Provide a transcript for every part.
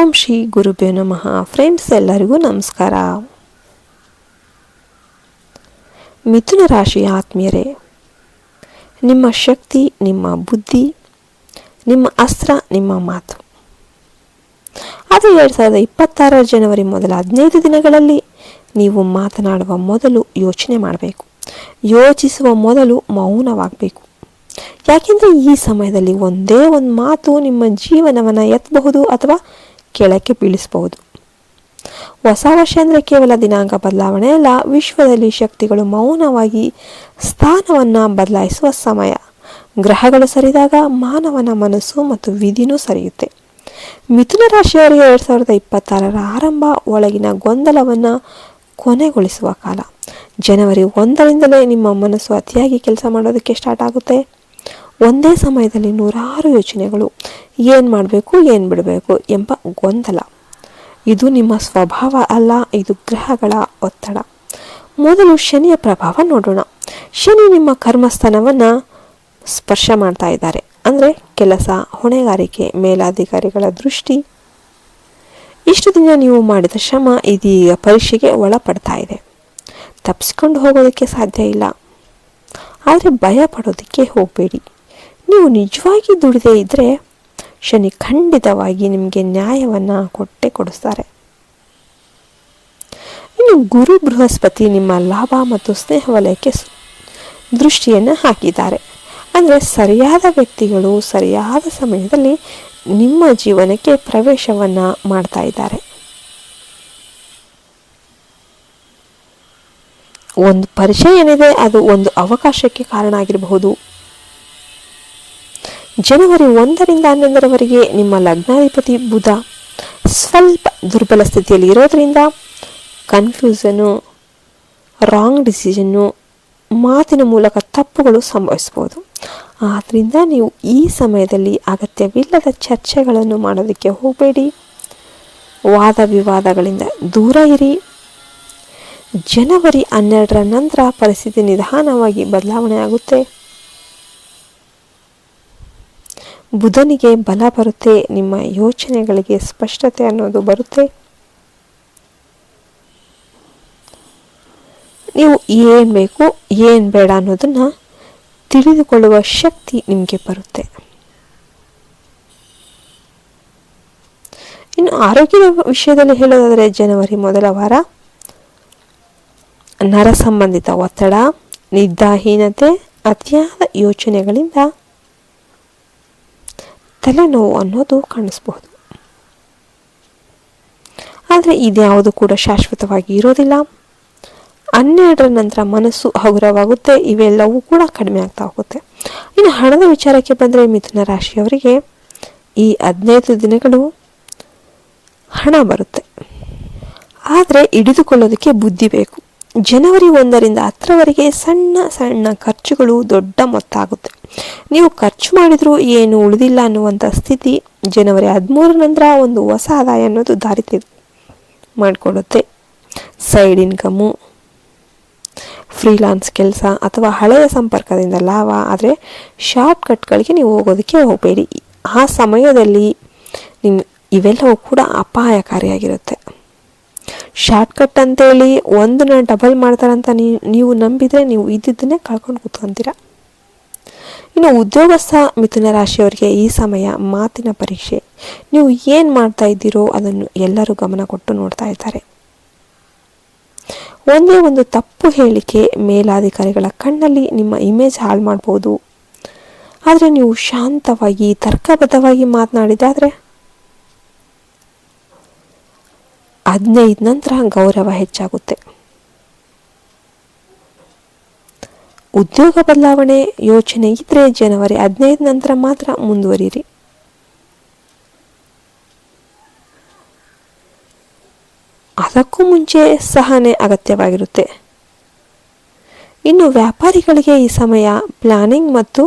ಓಂ ಶ್ರೀ ಗುರುಭ್ಯೋ ನಮಃ. ಫ್ರೆಂಡ್ಸ್ ಎಲ್ಲರಿಗೂ ನಮಸ್ಕಾರ. ಮಿಥುನ ರಾಶಿ ಆತ್ಮೀಯರೇ, ನಿಮ್ಮ ಶಕ್ತಿ, ನಿಮ್ಮ ಬುದ್ಧಿ, ನಿಮ್ಮ ಅಸ್ತ್ರ, ನಿಮ್ಮ ಮಾತು. ಆದರೆ ಎರಡು ಸಾವಿರದ ಇಪ್ಪತ್ತಾರ ಜನವರಿ ಮೊದಲ ಹದಿನೈದು ದಿನಗಳಲ್ಲಿ ನೀವು ಮಾತನಾಡುವ ಮೊದಲು ಯೋಚನೆ ಮಾಡಬೇಕು. ಯೋಚಿಸುವ ಮೊದಲು ಮೌನವಾಗಬೇಕು. ಯಾಕೆಂದರೆ ಈ ಸಮಯದಲ್ಲಿ ಒಂದೇ ಒಂದು ಮಾತು ನಿಮ್ಮ ಜೀವನವನ್ನು ಎತ್ತಬಹುದು ಅಥವಾ ಕೆಳಕ್ಕೆ ಬೀಳಿಸಬಹುದು. ಹೊಸ ವರ್ಷ ಅಂದರೆ ಕೇವಲ ದಿನಾಂಕ ಬದಲಾವಣೆ ಅಲ್ಲ, ವಿಶ್ವದಲ್ಲಿ ಶಕ್ತಿಗಳು ಮೌನವಾಗಿ ಸ್ಥಾನವನ್ನು ಬದಲಾಯಿಸುವ ಸಮಯ. ಗ್ರಹಗಳು ಸರಿದಾಗ ಮಾನವನ ಮನಸ್ಸು ಮತ್ತು ವಿಧಿನೂ ಸರಿಯುತ್ತೆ. ಮಿಥುನ ರಾಶಿಯವರಿಗೆ ಎರಡು ಸಾವಿರದ ಇಪ್ಪತ್ತಾರರ ಆರಂಭ ಒಳಗಿನ ಗೊಂದಲವನ್ನು ಕೊನೆಗೊಳಿಸುವ ಕಾಲ. ಜನವರಿ ಒಂದರಿಂದಲೇ ನಿಮ್ಮ ಮನಸ್ಸು ಅತಿಯಾಗಿ ಕೆಲಸ ಮಾಡೋದಕ್ಕೆ ಸ್ಟಾರ್ಟ್ ಆಗುತ್ತೆ. ಒಂದೇ ಸಮಯದಲ್ಲಿ ನೂರಾರು ಯೋಚನೆಗಳು ಏನು ಮಾಡಬೇಕು, ಏನು ಬಿಡಬೇಕು ಎಂಬ ಗೊಂದಲ. ಇದು ನಿಮ್ಮ ಸ್ವಭಾವ ಅಲ್ಲ, ಇದು ಗ್ರಹಗಳ ಒತ್ತಡ. ಮೊದಲು ಶನಿಯ ಪ್ರಭಾವ ನೋಡೋಣ. ಶನಿ ನಿಮ್ಮ ಕರ್ಮಸ್ಥಾನವನ್ನು ಸ್ಪರ್ಶ ಮಾಡ್ತಾ ಇದ್ದಾರೆ. ಅಂದರೆ ಕೆಲಸ, ಹೊಣೆಗಾರಿಕೆ, ಮೇಲಾಧಿಕಾರಿಗಳ ದೃಷ್ಟಿ. ಇಷ್ಟು ದಿನ ನೀವು ಮಾಡಿದ ಶ್ರಮ ಇದೀಗ ಪರೀಕ್ಷೆಗೆ ಒಳಪಡ್ತಾ ಇದೆ. ತಪ್ಪಿಸ್ಕೊಂಡು ಹೋಗೋದಕ್ಕೆ ಸಾಧ್ಯ ಇಲ್ಲ. ಆದರೆ ಭಯ ಪಡೋದಕ್ಕೆ ಹೋಗಬೇಡಿ. ನೀವು ನಿಜವಾಗಿ ದುಡಿದೇ ಇದ್ದರೆ ಶನಿ ಖಂಡಿತವಾಗಿ ನಿಮಗೆ ನ್ಯಾಯವನ್ನು ಕೊಟ್ಟೆ ಕೊಡಿಸ್ತಾರೆ. ಇನ್ನು ಗುರು ಬೃಹಸ್ಪತಿ ನಿಮ್ಮ ಲಾಭ ಮತ್ತು ಸ್ನೇಹ ವಲಯಕ್ಕೆ ದೃಷ್ಟಿಯನ್ನು ಹಾಕಿದ್ದಾರೆ. ಅಂದರೆ ಸರಿಯಾದ ವ್ಯಕ್ತಿಗಳು ಸರಿಯಾದ ಸಮಯದಲ್ಲಿ ನಿಮ್ಮ ಜೀವನಕ್ಕೆ ಪ್ರವೇಶವನ್ನು ಮಾಡ್ತಾ ಇದ್ದಾರೆ. ಒಂದು ಪರಿಚಯ ಏನಿದೆ ಅದು ಒಂದು ಅವಕಾಶಕ್ಕೆ ಕಾರಣ ಆಗಿರಬಹುದು. ಜನವರಿ ಒಂದರಿಂದ ಹನ್ನೊಂದರವರೆಗೆ ನಿಮ್ಮ ಲಗ್ನಾಧಿಪತಿ ಬುಧ ಸ್ವಲ್ಪ ದುರ್ಬಲ ಸ್ಥಿತಿಯಲ್ಲಿ ಇರೋದ್ರಿಂದ ಕನ್ಫ್ಯೂಸನ್ನು ರಾಂಗ್ ಡಿಸಿಷನ್ನು ಮಾತಿನ ಮೂಲಕ ತಪ್ಪುಗಳು ಸಂಭವಿಸ್ಬೋದು ಆದ್ದರಿಂದ ನೀವು ಈ ಸಮಯದಲ್ಲಿ ಅಗತ್ಯವಿಲ್ಲದ ಚರ್ಚೆಗಳನ್ನು ಮಾಡೋದಕ್ಕೆ ಹೋಗಬೇಡಿ. ವಾದ ವಿವಾದಗಳಿಂದ ದೂರ ಇರಿ. ಜನವರಿ ಹನ್ನೆರಡರ ನಂತರ ಪರಿಸ್ಥಿತಿ ನಿಧಾನವಾಗಿ ಬದಲಾವಣೆ ಆಗುತ್ತೆ. ಬುಧನಿಗೆ ಬಲ ಬರುತ್ತೆ, ನಿಮ್ಮ ಯೋಚನೆಗಳಿಗೆ ಸ್ಪಷ್ಟತೆ ಅನ್ನೋದು ಬರುತ್ತೆ. ನೀವು ಏನು ಬೇಕು, ಏನು ಬೇಡ ಅನ್ನೋದನ್ನು ತಿಳಿದುಕೊಳ್ಳುವ ಶಕ್ತಿ ನಿಮಗೆ ಬರುತ್ತೆ. ಇನ್ನು ಆರೋಗ್ಯದ ವಿಷಯದಲ್ಲಿ ಹೇಳೋದಾದರೆ, ಜನವರಿ ಮೊದಲ ವಾರ ನರ ಸಂಬಂಧಿತ ಒತ್ತಡ, ನಿದ್ದಾಹೀನತೆ, ಅತಿಯಾದ ಯೋಚನೆಗಳಿಂದ ತಲೆನೋವು ಅನ್ನೋದು ಕಾಣಿಸ್ಬಹುದು ಆದರೆ ಇದ್ಯಾವುದು ಕೂಡ ಶಾಶ್ವತವಾಗಿ ಇರೋದಿಲ್ಲ. ಹನ್ನೆರಡರ ನಂತರ ಮನಸ್ಸು ಹಗುರವಾಗುತ್ತೆ, ಇವೆಲ್ಲವೂ ಕೂಡ ಕಡಿಮೆ ಆಗ್ತಾ ಹೋಗುತ್ತೆ. ಇನ್ನು ಹಣದ ವಿಚಾರಕ್ಕೆ ಬಂದರೆ ಮಿಥುನ ರಾಶಿಯವರಿಗೆ ಈ ಹದಿನೈದು ದಿನಗಳು ಹಣ ಬರುತ್ತೆ. ಆದರೆ ಹಿಡಿದುಕೊಳ್ಳೋದಕ್ಕೆ ಬುದ್ಧಿ ಬೇಕು. ಜನವರಿ ಒಂದರಿಂದ ಹತ್ತರವರೆಗೆ ಸಣ್ಣ ಸಣ್ಣ ಖರ್ಚುಗಳು ದೊಡ್ಡ ಮೊತ್ತ ಆಗುತ್ತೆ. ನೀವು ಖರ್ಚು ಮಾಡಿದರೂ ಏನು ಉಳಿದಿಲ್ಲ ಅನ್ನುವಂಥ ಸ್ಥಿತಿ ಜನವರಿ ಹದಿಮೂರ ನಂತರ ಒಂದು ಹೊಸ ಆದಾಯ ಅನ್ನೋದು ದಾರಿ ಮಾಡಿಕೊಡುತ್ತೆ ಸೈಡ್ ಇನ್ಕಮು, ಫ್ರೀಲಾನ್ಸ್ ಕೆಲಸ ಅಥವಾ ಹಳೆಯ ಸಂಪರ್ಕದಿಂದ ಲಾಭ, ಆದರೆ ಶಾರ್ಟ್ ಕಟ್ಗಳಿಗೆ ನೀವು ಹೋಗೋದಕ್ಕೆ ಹೋಗಬೇಡಿ. ಆ ಸಮಯದಲ್ಲಿ ನಿಮ್ಮ ಇವೆಲ್ಲವೂ ಕೂಡ ಅಪಾಯಕಾರಿಯಾಗಿರುತ್ತೆ. ಶಾರ್ಟ್ಕಟ್ ಅಂತೇಳಿ ಒಂದನ್ನ ಡಬಲ್ ಮಾಡ್ತಾರಂತ ನೀವು ನಂಬಿದರೆ ನೀವು ಇದ್ದಿದ್ದನ್ನೇ ಕಳ್ಕೊಂಡು ಕೂತ್ಕೊಂತೀರ. ಇನ್ನು ಉದ್ಯೋಗಸ್ಥ ಮಿಥುನ ರಾಶಿಯವರಿಗೆ ಈ ಸಮಯ ಮಾತಿನ ಪರೀಕ್ಷೆ. ನೀವು ಏನು ಮಾಡ್ತಾ ಇದ್ದೀರೋ ಅದನ್ನು ಎಲ್ಲರೂ ಗಮನ ಕೊಟ್ಟು ನೋಡ್ತಾ ಇದ್ದಾರೆ. ಒಂದೇ ಒಂದು ತಪ್ಪು ಹೇಳಿಕೆ ಮೇಲಾಧಿಕಾರಿಗಳ ಕಣ್ಣಲ್ಲಿ ನಿಮ್ಮ ಇಮೇಜ್ ಹಾಳು ಮಾಡ್ಬೋದು. ಆದರೆ ನೀವು ಶಾಂತವಾಗಿ, ತರ್ಕಬದ್ಧವಾಗಿ ಮಾತನಾಡಿದಾದರೆ ಹದಿನೈದು ನಂತರ ಗೌರವ ಹೆಚ್ಚಾಗುತ್ತೆ. ಉದ್ಯೋಗ ಬದಲಾವಣೆ ಯೋಚನೆ ಇದ್ರೆ ಜನವರಿ ಹದಿನೈದು ನಂತರ ಮಾತ್ರ ಮುಂದುವರಿಯಿರಿ. ಅದಕ್ಕೂ ಮುಂಚೆ ಸಹನೆ ಅಗತ್ಯವಾಗಿರುತ್ತೆ. ಇನ್ನು ವ್ಯಾಪಾರಿಗಳಿಗೆ ಈ ಸಮಯ ಪ್ಲಾನಿಂಗ್ ಮತ್ತು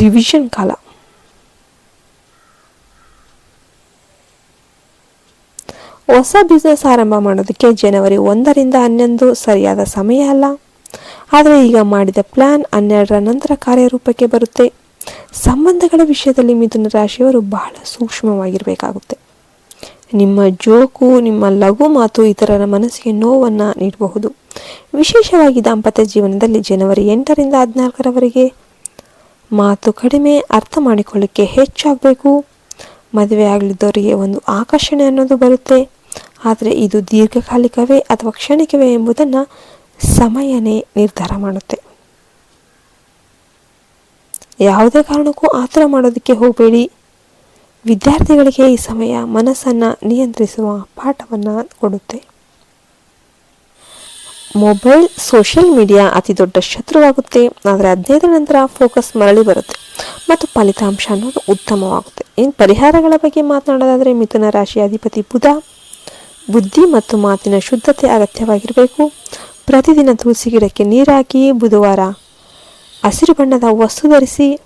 ರಿವಿಷನ್ ಕಾಲ. ಹೊಸ ಬಿಸ್ನೆಸ್ ಆರಂಭ ಮಾಡೋದಕ್ಕೆ ಜನವರಿ ಒಂದರಿಂದ ಹನ್ನೊಂದು ಸರಿಯಾದ ಸಮಯ ಅಲ್ಲ. ಆದರೆ ಈಗ ಮಾಡಿದ ಪ್ಲಾನ್ ಹನ್ನೆರಡರ ನಂತರ ಕಾರ್ಯರೂಪಕ್ಕೆ ಬರುತ್ತೆ. ಸಂಬಂಧಗಳ ವಿಷಯದಲ್ಲಿ ಮಿಥುನ ರಾಶಿಯವರು ಬಹಳ ಸೂಕ್ಷ್ಮವಾಗಿರಬೇಕಾಗುತ್ತೆ. ನಿಮ್ಮ ಜೋಕು, ನಿಮ್ಮ ಲಘು ಮಾತು ಇತರರ ಮನಸ್ಸಿಗೆ ನೋವನ್ನು ನೀಡಬಹುದು. ವಿಶೇಷವಾಗಿ ದಾಂಪತ್ಯ ಜೀವನದಲ್ಲಿ ಜನವರಿ ಎಂಟರಿಂದ ಹದಿನಾಲ್ಕರವರೆಗೆ ಮಾತು ಕಡಿಮೆ ಅರ್ಥ ಮಾಡಿಕೊಳ್ಳಿಕ್ಕೆ ಹೆಚ್ಚಾಗಬೇಕು. ಮದುವೆ ಆಗಲಿದ್ದವರಿಗೆ ಒಂದು ಆಕರ್ಷಣೆ ಅನ್ನೋದು ಬರುತ್ತೆ. ಆದರೆ ಇದು ದೀರ್ಘಕಾಲಿಕವೇ ಅಥವಾ ಕ್ಷಣಿಕವೇ ಎಂಬುದನ್ನು ಸಮಯನೇ ನಿರ್ಧಾರ ಮಾಡುತ್ತೆ. ಯಾವುದೇ ಕಾರಣಕ್ಕೂ ಆತುರ ಮಾಡೋದಕ್ಕೆ ಹೋಗಬೇಡಿ. ವಿದ್ಯಾರ್ಥಿಗಳಿಗೆ ಈ ಸಮಯ ಮನಸ್ಸನ್ನು ನಿಯಂತ್ರಿಸುವ ಪಾಠವನ್ನು ಕೊಡುತ್ತೆ. ಮೊಬೈಲ್, ಸೋಷಿಯಲ್ ಮೀಡಿಯಾ ಅತಿ ದೊಡ್ಡ ಶತ್ರುವಾಗುತ್ತೆ. ಆದರೆ ಹದಿನೈದರ ನಂತರ ಫೋಕಸ್ ಮರಳಿ ಬರುತ್ತೆ. ಮತ್ತು ಫಲಿತಾಂಶ ಅನ್ನೋದು ಉತ್ತಮವಾಗುತ್ತೆ. ಇನ್ನು ಪರಿಹಾರಗಳ ಬಗ್ಗೆ ಮಾತನಾಡೋದಾದರೆ ಮಿಥುನ ರಾಶಿ ಅಧಿಪತಿ ಬುಧ. ಬುದ್ಧಿ ಮತ್ತು ಮಾತಿನ ಶುದ್ಧತೆ ಅಗತ್ಯವಾಗಿರಬೇಕು. ಪ್ರತಿದಿನ ತುಳಸಿ ಗಿಡಕ್ಕೆ ನೀರಾಕಿ ಬುಧವಾರ. ಹಸಿರು ಬಣ್ಣದ ವಸ್ತು ಧರಿಸಿ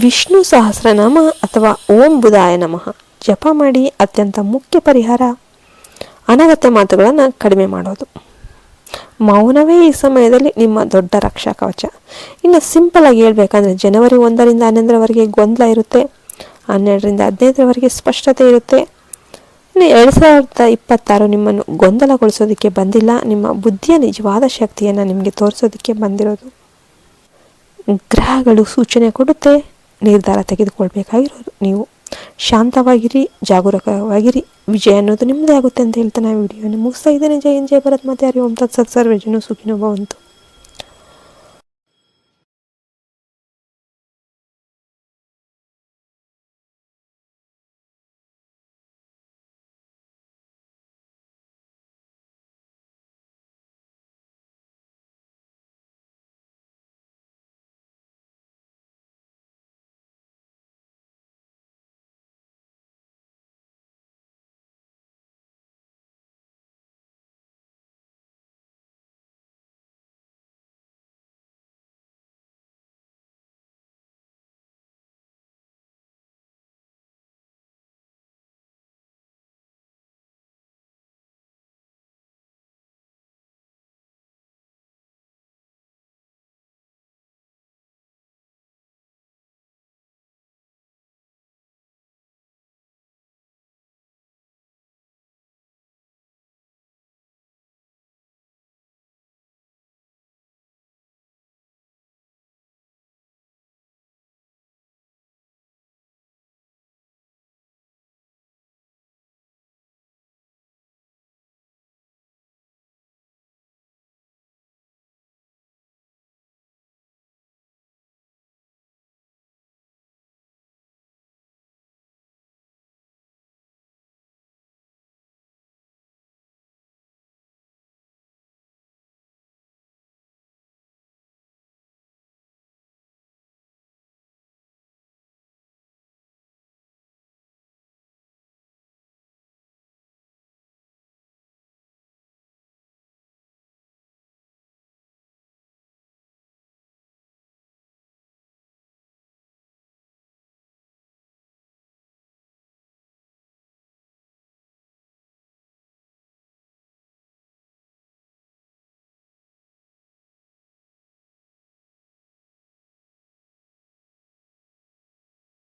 ವಿಷ್ಣು ಸಹಸ್ರನಾಮ ಅಥವಾ ಓಂ ಬುಧಾಯ ನಮಃ. ಜಪ ಮಾಡಿ ಅತ್ಯಂತ ಮುಖ್ಯ ಪರಿಹಾರ. ಅನಗತ್ಯ ಮಾತುಗಳನ್ನು ಕಡಿಮೆ ಮಾಡೋದು. ಮೌನವೇ ಈ ಸಮಯದಲ್ಲಿ ನಿಮ್ಮ ದೊಡ್ಡ ರಕ್ಷಾ ಕವಚ. ಇನ್ನು ಸಿಂಪಲ್ ಆಗಿ ಹೇಳ್ಬೇಕಂದ್ರೆ ಜನವರಿ ಒಂದರಿಂದ ಹನ್ನೊಂದರವರೆಗೆ ಗೊಂದಲ ಇರುತ್ತೆ. ಹನ್ನೆರಡರಿಂದ ಹದಿನೈದರವರೆಗೆ ಸ್ಪಷ್ಟತೆ ಇರುತ್ತೆ. ಇನ್ನು ಎರಡು ಸಾವಿರದ ಇಪ್ಪತ್ತಾರು ನಿಮ್ಮನ್ನು ಗೊಂದಲಗೊಳಿಸೋದಕ್ಕೆ ಬಂದಿಲ್ಲ. ನಿಮ್ಮ ಬುದ್ಧಿಯ ನಿಜವಾದ ಶಕ್ತಿಯನ್ನು ನಿಮಗೆ ತೋರಿಸೋದಕ್ಕೆ ಬಂದಿರೋದು. ಗ್ರಹಗಳು ಸೂಚನೆ ಕೊಡುತ್ತೆ, ನಿರ್ಧಾರ ತೆಗೆದುಕೊಳ್ಬೇಕಾಗಿರೋದು. ನೀವು ಶಾಂತವಾಗಿರಿ, ಜಾಗರೂಕವಾಗಿರಿ. ವಿಜಯ ಅನ್ನೋದು ನಿಮ್ಮದೇ ಆಗುತ್ತೆ ಅಂತ ಹೇಳ್ತಾ ನಾವು ವಿಡಿಯೋನ ಮುಗಿಸ್ತಾ ಇದ್ದೇನೆ. ಜಯ ಎನ್ ಜಯ ಭರತ್. ಮತ್ತೆ ಹರಿ ಓಂ ತತ್ಸತ್ ಸರ್ವೇಜನು ಸುಖಿನೋ ಭವಂತು.